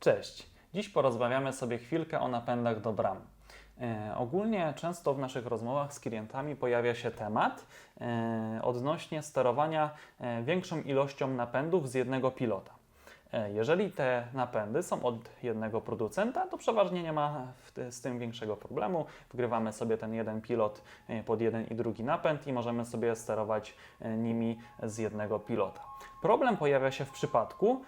Cześć! Dziś porozmawiamy sobie chwilkę o napędach do bram. E, ogólnie często w naszych rozmowach z klientami pojawia się temat e, odnośnie sterowania e, większą ilością napędów z jednego pilota. E, jeżeli te napędy są od jednego producenta, to przeważnie nie ma w z tym większego problemu. Wgrywamy sobie ten jeden pilot e, pod jeden i drugi napęd i możemy sobie sterować e, nimi z jednego pilota. Problem pojawia się w przypadku,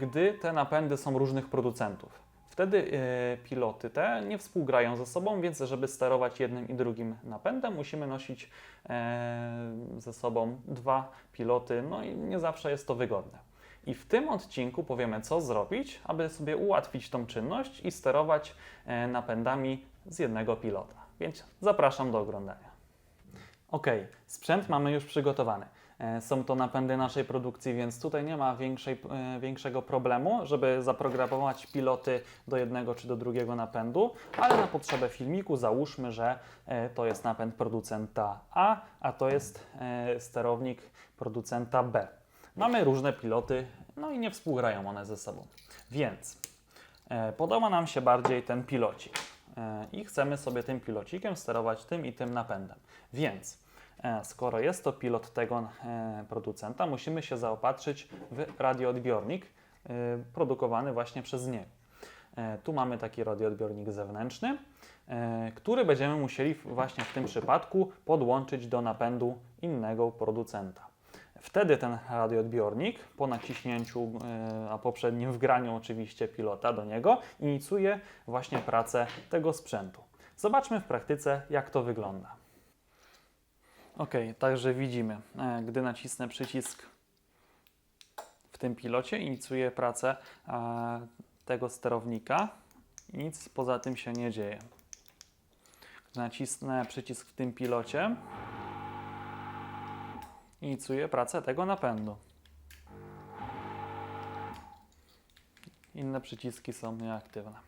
gdy te napędy są różnych producentów. Wtedy e, piloty te nie współgrają ze sobą, więc żeby sterować jednym i drugim napędem, musimy nosić e, ze sobą dwa piloty, no i nie zawsze jest to wygodne. I w tym odcinku powiemy, co zrobić, aby sobie ułatwić tą czynność i sterować e, napędami z jednego pilota. Więc zapraszam do oglądania. Ok, sprzęt mamy już przygotowany. E, Są to napędy naszej produkcji, więc tutaj nie ma większej, e, większego problemu, żeby zaprogramować piloty do jednego czy do drugiego napędu, ale na potrzebę filmiku załóżmy, że e, to jest napęd producenta A, a to jest sterownik producenta B. Mamy różne piloty, no i nie współgrają one ze sobą. Więc podoba nam się bardziej ten pilocik i chcemy sobie tym pilocikiem sterować tym i tym napędem. Więc skoro jest to pilot tego e, producenta, musimy się zaopatrzyć w radioodbiornik e, produkowany właśnie przez niego. E, Tu mamy taki radioodbiornik zewnętrzny, e, który będziemy musieli właśnie w tym przypadku podłączyć do napędu innego producenta. Wtedy ten radioodbiornik po naciśnięciu, e, a poprzednim wgraniu oczywiście pilota do niego, inicjuje właśnie pracę tego sprzętu. Zobaczmy w praktyce, jak to wygląda. Ok, także widzimy, e, gdy nacisnę przycisk w tym pilocie, inicjuje pracę e, tego sterownika. Nic poza tym się nie dzieje. Gdy nacisnę przycisk w tym pilocie, inicjuje pracę tego napędu. Inne przyciski są nieaktywne.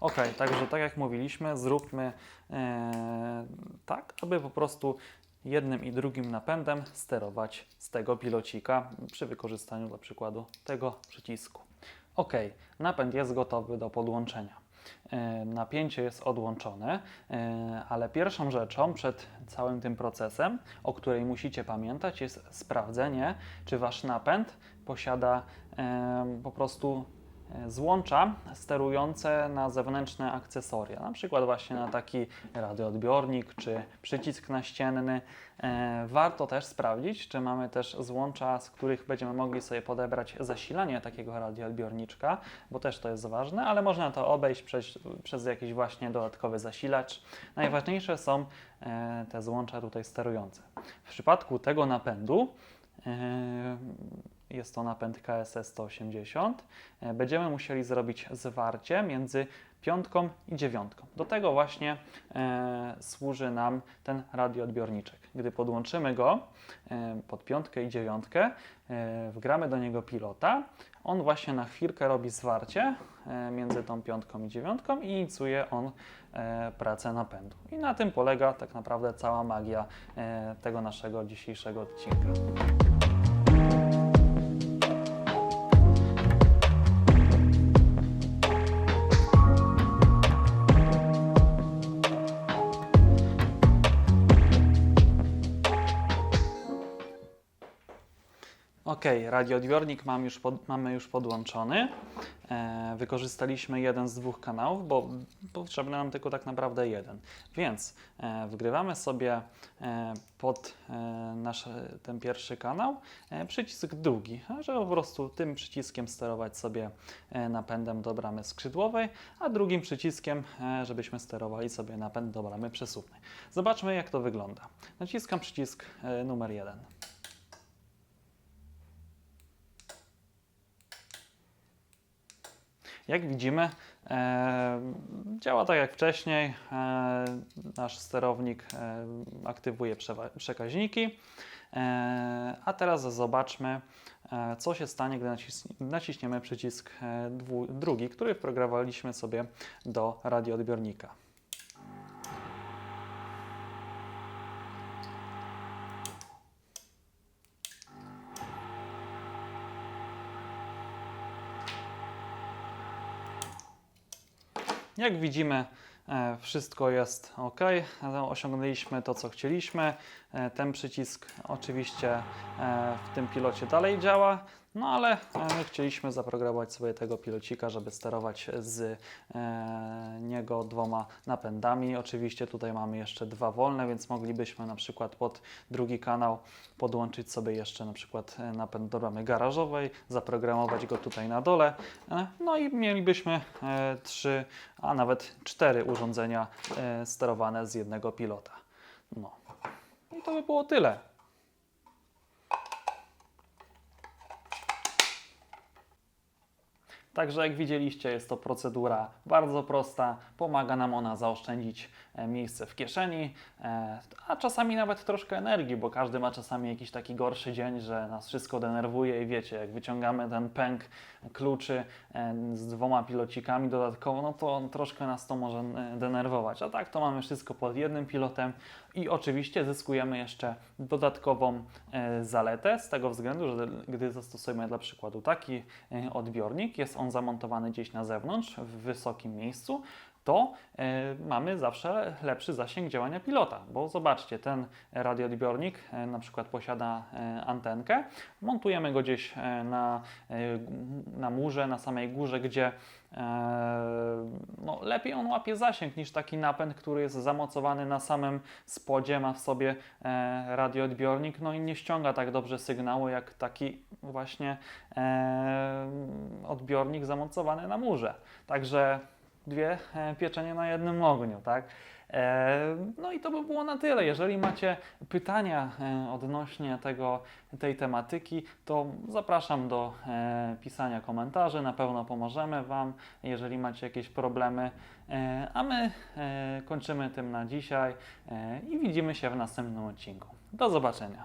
Ok, także tak jak mówiliśmy, zróbmy e, tak, aby po prostu jednym i drugim napędem sterować z tego pilocika przy wykorzystaniu dla przykładu tego przycisku. Ok, napęd jest gotowy do podłączenia. E, Napięcie jest odłączone, e, ale pierwszą rzeczą przed całym tym procesem, o której musicie pamiętać, jest sprawdzenie, czy wasz napęd posiada e, po prostu złącza sterujące na zewnętrzne akcesoria, na przykład właśnie na taki radioodbiornik czy przycisk naścienny. E, Warto też sprawdzić, czy mamy też złącza, z których będziemy mogli sobie podebrać zasilanie takiego radioodbiorniczka, bo też to jest ważne, ale można to obejść przez, przez jakiś właśnie dodatkowy zasilacz. Najważniejsze są e, te złącza tutaj sterujące. W przypadku tego napędu e, jest to napęd KSS 180. E, Będziemy musieli zrobić zwarcie między piątką i dziewiątką. Do tego właśnie e, służy nam ten radioodbiorniczek. Gdy podłączymy go e, pod piątkę i dziewiątkę, e, wgramy do niego pilota, on właśnie na chwilkę robi zwarcie e, między tą piątką i dziewiątką i inicjuje on e, pracę napędu. I na tym polega tak naprawdę cała magia e, tego naszego dzisiejszego odcinka. Ok, radioodbiornik mam już pod, mamy już podłączony. E, wykorzystaliśmy jeden z dwóch kanałów, bo potrzebny nam tylko tak naprawdę jeden. Więc e, wgrywamy sobie e, pod e, nasz e, ten pierwszy kanał e, przycisk drugi, żeby po prostu tym przyciskiem sterować sobie e, napędem do bramy skrzydłowej, a drugim przyciskiem, e, żebyśmy sterowali sobie napęd do bramy przesuwnej. Zobaczmy jak to wygląda. Naciskam przycisk e, numer jeden. Jak widzimy, e, działa tak jak wcześniej. E, nasz sterownik e, aktywuje przekaźniki. A teraz zobaczmy, co się stanie, gdy naciśniemy przycisk drugi, który wprogramowaliśmy sobie do radioodbiornika. Jak widzimy, e, wszystko jest ok. Osiągnęliśmy to, co chcieliśmy. E, Ten przycisk oczywiście e, w tym pilocie dalej działa, no ale my chcieliśmy zaprogramować sobie tego pilocika, żeby sterować z e, niego dwoma napędami. Oczywiście tutaj mamy jeszcze dwa wolne, więc moglibyśmy na przykład pod drugi kanał podłączyć sobie jeszcze na przykład e, napęd do ramy garażowej, zaprogramować go tutaj na dole, e, no i mielibyśmy trzy, a nawet cztery urządzenia sterowane z jednego pilota. No. I to by było tyle. Także jak widzieliście, jest to procedura bardzo prosta. Pomaga nam ona zaoszczędzić e, miejsce w kieszeni, e, a czasami nawet troszkę energii, bo każdy ma czasami jakiś taki gorszy dzień, że nas wszystko denerwuje i wiecie, jak wyciągamy ten pęk kluczy e, z dwoma pilocikami dodatkowo, no to troszkę nas to może denerwować. A tak to mamy wszystko pod jednym pilotem i oczywiście zyskujemy jeszcze dodatkową e, zaletę z tego względu, że gdy zastosujemy dla przykładu taki e, odbiornik, jest on zamontowany gdzieś na zewnątrz, w wysokim miejscu, to e, mamy zawsze lepszy zasięg działania pilota, bo zobaczcie, ten radioodbiornik e, na przykład posiada e, antenkę, montujemy go gdzieś na, na murze, na samej górze, gdzie no, lepiej on łapie zasięg niż taki napęd, który jest zamocowany na samym spodzie, ma w sobie radioodbiornik, no i nie ściąga tak dobrze sygnału jak taki właśnie odbiornik zamocowany na murze. Także dwie e, pieczenie na jednym ogniu, tak? E, No i to by było na tyle. Jeżeli macie pytania e, odnośnie tego, tej tematyki, to zapraszam do pisania komentarzy. Na pewno pomożemy Wam, jeżeli macie jakieś problemy. A my kończymy tym na dzisiaj i widzimy się w następnym odcinku. Do zobaczenia.